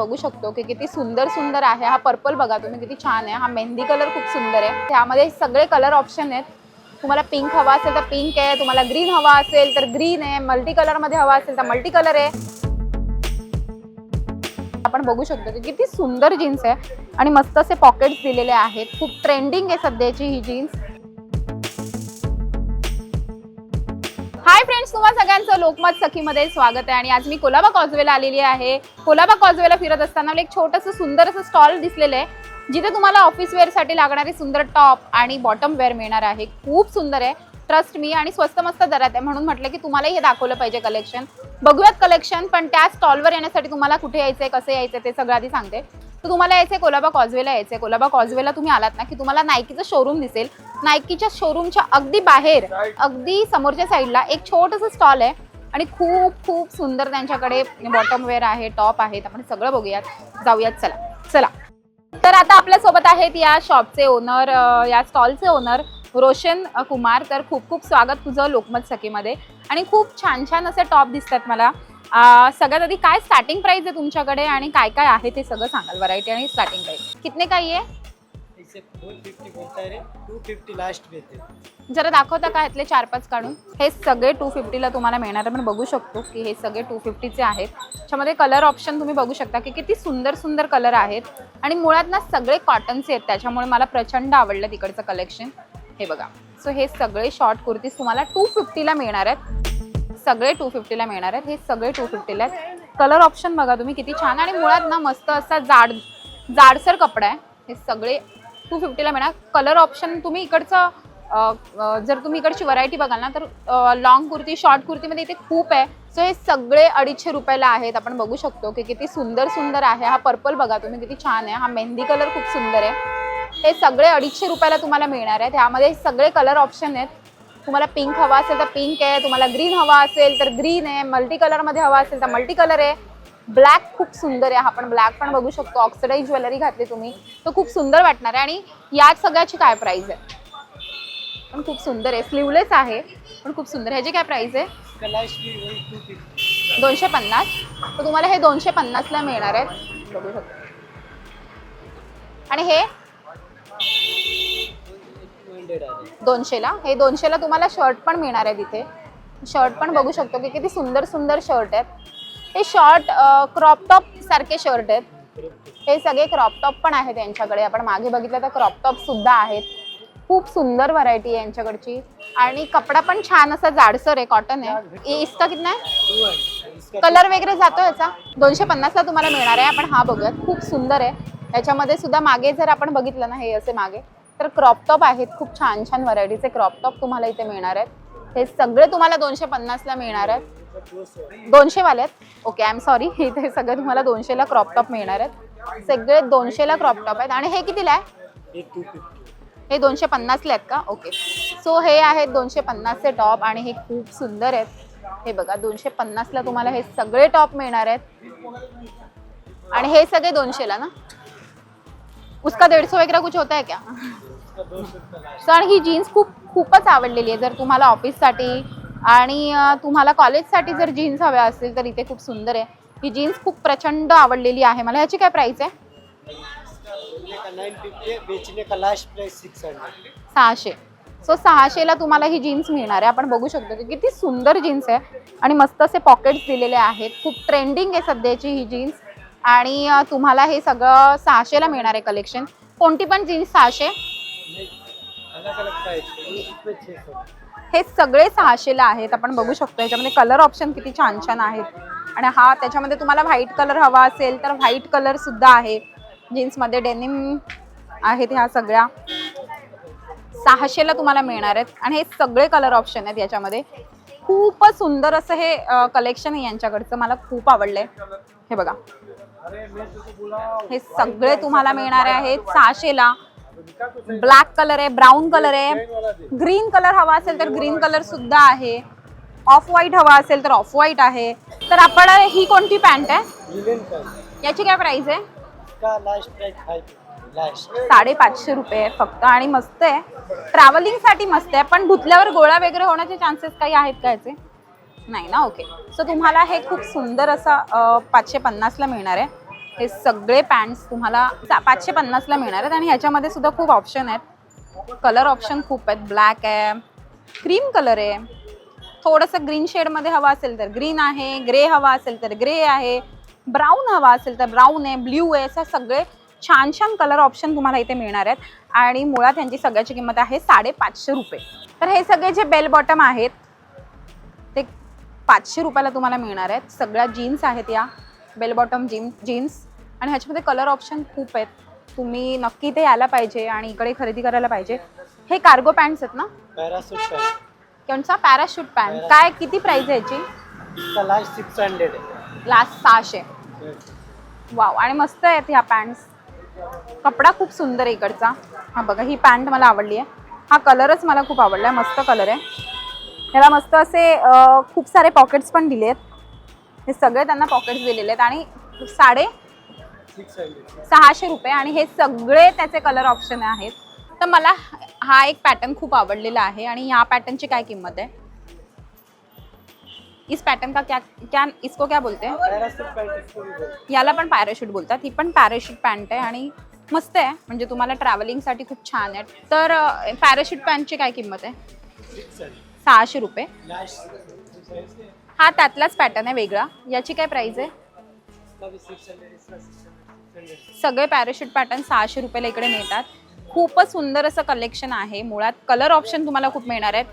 बघू शकतो की किती सुंदर सुंदर आहे. हा पर्पल बघा तुम्ही किती छान आहे. हा मेहंदी कलर खूप सुंदर आहे. त्यामध्ये सगळे कलर ऑप्शन आहेत. तुम्हाला पिंक हवा असेल तर पिंक आहे. तुम्हाला ग्रीन हवा असेल तर ग्रीन आहे. मल्टी कलरमध्ये हवा असेल तर मल्टी कलर आहे. आपण बघू शकतो की किती सुंदर जीन्स आहे. आणि मस्त असे पॉकेट्स दिलेले आहेत. खूप ट्रेंडिंग आहे सध्याची ही जीन्स हाय फ्रेंड्स तुम्हा सगळ्यांचं लोकमत सखीमध्ये स्वागत आहे. आणि आज मी कोलाबा कॉजवेला आलेली आहे. कोलाबा कॉजवेला फिरत असताना मला एक छोटंसं सुंदर असं स्टॉल दिसलेलं आहे. जिथे तुम्हाला ऑफिस वेअरसाठी लागणारे सुंदर टॉप आणि बॉटम वेअर मिळणार आहे. खूप सुंदर आहे. ट्रस्ट मी आणि स्वस्त मस्त दरात आहे. म्हणून म्हटलं की तुम्हालाही हे दाखवलं पाहिजे कलेक्शन बघूयात कलेक्शन पण त्या स्टॉलवर येण्यासाठी तुम्हाला कुठे यायचंय कसं यायचं ते सगळं आधी सांगते. तर तुम्हाला आहे कोलाबा कॉजवेला यायचंय कोलाबा कॉजवेला तुम्ही आलात ना की तुम्हाला नायकीचं शोरूम दिसेल. नायकीच्या शोरूमच्या अगदी बाहेर अगदी समोरच्या साईडला एक छोटंसं स्टॉल आहे. आणि खूप खूप सुंदर त्यांच्याकडे बॉटम वेअर आहे टॉप आहेत. आपण सगळं बघूयात. जाऊयात चला. चला. तर आता आपल्यासोबत आहेत या शॉपचे ओनर या स्टॉलचे ओनर रोशन कुमार. तर खूप खूप स्वागत तुझं लोकमत सखीमध्ये. आणि खूप छान छान असे टॉप दिसतात मला. सगळ्यात आधी काय स्टार्टिंग प्राइस आहे तुमच्याकडे आणि काय काय आहे ते सगळं सांगाल? व्हरायटी आणि स्टार्टिंग प्राइस कितने काय आहे इसे 450 बोलता 250 लास्ट देते। जरा दाखवता का यातले चार पाच काढून? हे सगळे टू फिफ्टीला तुम्हाला मिळणार आपण बघू शकतो की हे सगळे टू फिफ्टीचे आहेत. त्याच्यामध्ये कलर ऑप्शन तुम्ही बघू शकता की किती सुंदर सुंदर कलर आहेत. आणि मुळात ना सगळे कॉटनचे आहेत त्याच्यामुळे मला प्रचंड आवडलं तिकडचं कलेक्शन हे बघा. सो हे सगळे शॉर्ट कुर्तीज तुम्हाला टू फिफ्टीला मिळणार आहेत. सगळे टू फिफ्टीला मिळणार आहेत. हे सगळे टू फिफ्टीला आहेत. कलर ऑप्शन बघा तुम्ही किती छान आणि मुळात ना मस्त असा जाड जाडसर कपडा आहे. हे सगळे टू फिफ्टीला मिळणार. कलर ऑप्शन तुम्ही इकडचं जर तुम्ही इकडची व्हरायटी बघाल ना तर लॉंग कुर्ती शॉर्ट कुर्तीमध्ये इथे खूप आहे. सो हे सगळे अडीचशे रुपयाला आहेत. आपण बघू शकतो की किती सुंदर सुंदर आहे. हा पर्पल बघा तुम्ही किती छान आहे. हा मेहंदी कलर खूप सुंदर आहे. हे सगळे अडीचशे रुपयाला तुम्हाला मिळणार आहेत. ह्यामध्ये सगळे कलर ऑप्शन आहेत. तुम्हाला पिंक हवा असेल तर पिंक आहे तुम्हाला ग्रीन हवा असेल तर ग्रीन आहे मल्टी कलरमध्ये हवा असेल तर मल्टी कलर आहे. ब्लॅक खूप सुंदर आहे आपण ब्लॅक पण बघू शकतो. ऑक्सिडाईज ज्वेलरी घातली तुम्ही तर खूप सुंदर वाटणार आहे आणि या सगळ्याची काय प्राईज आहे? पण खूप सुंदर आहे. स्लीवलेस आहे पण खूप सुंदर ह्याची काय प्राईज आहे? दोनशे पन्नास. तर तुम्हाला हे दोनशे पन्नासला मिळणार आहेत. बघू शकतो. आणि हे दोनशेला? हे दोनशेला तुम्हाला शर्ट पण मिळणार आहे तिथे. शर्ट पण बघू शकतो की किती सुंदर सुंदर शर्ट आहेत. हे शॉर्ट क्रॉप टॉप सारखे शर्ट आहेत. हे सगळे क्रॉप टॉप पण आहेत यांच्याकडे. आपण मागे बघितलं तर क्रॉप टॉप सुद्धा आहेत. खूप सुंदर व्हरायटी आहे यांच्याकडची. आणि कपडा पण छान असा जाडसर आहे कॉटन आहे. इसका कितना आहे? 200 इसका कलर वगैरे जातो याचा. दोनशे पन्नासला तुम्हाला मिळणार आहे. आपण हा बघूयात. खूप सुंदर आहे. याच्यामध्ये सुद्धा मागे जर आपण बघितलं ना हे असे मागे. तर क्रॉप टॉप आहेत. खूप छान छान व्हरायटीचे क्रॉप टॉप तुम्हाला इथे मिळणार आहेत. हे सगळे तुम्हाला दोनशे पन्नासला मिळणार आहेत. दोनशे वाले आहेत? ओके आय एम सॉरी इथे सगळे तुम्हाला दोनशेला क्रॉप टॉप मिळणार आहेत. सगळे दोनशेला क्रॉप टॉप आहेत. आणि हे कितीला आहे? हे दोनशे पन्नासले आहेत का? ओके सो हे आहेत दोनशे पन्नासचे टॉप आणि हे खूप सुंदर आहेत. हे बघा दोनशे पन्नासला तुम्हाला हे सगळे टॉप मिळणार आहेत. आणि हे सगळे दोनशेला ना? उसका दीड सौ वगैरे कुछ होता है क्या? सर ही जीन्स खूप खूपच आवडलेली आहे. जर तुम्हाला ऑफिससाठी आणि तुम्हाला कॉलेजसाठी जर जीन्स हव्या असतील तर इथे खूप सुंदर आहे. ही जीन्स खूप प्रचंड आवडलेली आहे मला. याची काय प्राइस आहे? सहाशे. सो सहाशेला तुम्हाला ही जीन्स मिळणार आहे. आपण बघू शकतो की किती सुंदर जीन्स आहे आणि मस्त असे पॉकेट्स दिलेले आहेत. खूप ट्रेंडिंग आहे सध्याची ही जीन्स. आणि तुम्हाला हे सगळं सहाशेला मिळणार आहे कलेक्शन. कोणती पण जीन्स सहाशे? हे सगळे सहाशेला आहेत. आपण बघू शकतो याच्यामध्ये कलर ऑप्शन किती छान छान आहेत. आणि हा त्याच्यामध्ये तुम्हाला व्हाईट कलर हवा असेल तर व्हाईट कलर सुद्धा आहे. जीन्समध्ये डेनिम आहेत ह्या सगळ्या. सहाशेला तुम्हाला मिळणार आहेत. आणि हे सगळे कलर ऑप्शन आहेत याच्यामध्ये. खूपच सुंदर असं हे कलेक्शन आहे यांच्याकडचं. मला खूप आवडलंय. हे बघा. हे सगळे तुम्हाला मिळणारे आहेत सहाशेला. ब्लॅक कलर आहे ब्राऊन कलर आहे. ग्रीन कलर हवा असेल तर ग्रीन कलर सुद्धा आहे. ऑफ व्हाईट हवा असेल तर ऑफ व्हाईट आहे. तर आपण ही कोणती पॅन्ट आहे? याची काय प्राइस आहे? साडेपाचशे रुपये फक्त आणि मस्त आहे. ट्रॅव्हलिंगसाठी मस्त आहे पण धुतल्यावर गोळा वगैरे होण्याचे चान्सेस काही आहेत का याचे? नाही ना ओके सो तुम्हाला हे खूप सुंदर असं पाचशे पन्नासला मिळणार आहे. हे सगळे पॅन्ट्स तुम्हाला पाचशे पन्नासला मिळणार आहेत आणि ह्याच्यामध्ये सुद्धा खूप ऑप्शन आहेत. कलर ऑप्शन खूप आहेत. ब्लॅक आहे. क्रीम कलर आहे. थोडंसं ग्रीन शेडमध्ये हवा असेल तर ग्रीन आहे ग्रे हवा असेल तर ग्रे आहे ब्राऊन हवा असेल तर ब्राऊन आहे ब्ल्यू आहे. असं सगळे छान छान कलर ऑप्शन तुम्हाला इथे मिळणार आहेत. आणि मुळात यांची सगळ्याची किंमत आहे साडेपाचशे रुपये. तर हे सगळे जे बेल बॉटम आहेत ते पाचशे रुपयाला तुम्हाला मिळणार आहेत. सगळ्या जीन्स आहेत या. बेल बॉटम जीन जीन्स आणि ह्याच्यामध्ये कलर ऑप्शन खूप आहेत. तुम्ही नक्की इथे यायला पाहिजे आणि इकडे खरेदी करायला पाहिजे. हे कार्गो पॅन्ट्स आहेत ना? पॅरासूट पॅन्ट कोणचा? पॅराशूट पॅन्ट काय किती प्राइस आहे याची? लास्ट सिक्स हंड्रेड लास्ट सहाशे. वाव आणि मस्त आहेत ह्या पॅन्ट्स कपडा खूप सुंदर आहे इकडचा. हा बघा ही पॅन्ट मला आवडली आहे. हा कलरच मला खूप आवडला मस्त कलर आहे. ह्याला मस्त असे खूप सारे पॉकेट्स पण दिले आहेत हे सगळे त्यांना पॉकेट्स दिलेले आहेत. आणि साडे सहाशे रुपये आणि हे सगळे त्याचे कलर ऑप्शन आहेत. तर मला हा एक पॅटर्न खूप आवडलेला आहे आणि या पॅटर्नची काय किंमत आहे? इस पॅटर्न का क्या क्या इसको क्या बोलते हैं? याला पण पॅराशूट बोलतात. ही पण पॅराशूट पॅन्ट आहे आणि मस्त आहे. म्हणजे तुम्हाला ट्रॅव्हलिंगसाठी खूप छान आहे. तर पॅराशूट पॅन्टची काय किंमत आहे? सहाशे रुपये. हा त्यातलाच पॅटर्न आहे वेगळा. याची काय प्राइस आहे? सगळे पॅराशूट पॅटर्न सहाशे रुपयाला इकडे मिळतात. खूपच सुंदर असं कलेक्शन आहे. मुळात कलर ऑप्शन तुम्हाला खूप मिळणार आहेत.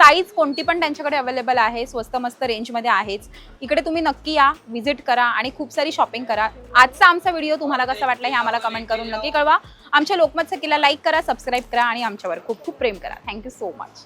साईज कोणती पण त्यांच्याकडे अवेलेबल आहे स्वस्त मस्त रेंजमध्ये आहेच. इकडे तुम्ही नक्की या व्हिजिट करा आणि खूप सारी शॉपिंग करा. आजचा आमचा व्हिडिओ तुम्हाला कसा वाटला हे आम्हाला कमेंट करून नक्की कळवा. आमच्या लोकमत सखीला लाईक करा सबस्क्राईब करा आणि आमच्यावर खूप खूप प्रेम करा. Thank you so much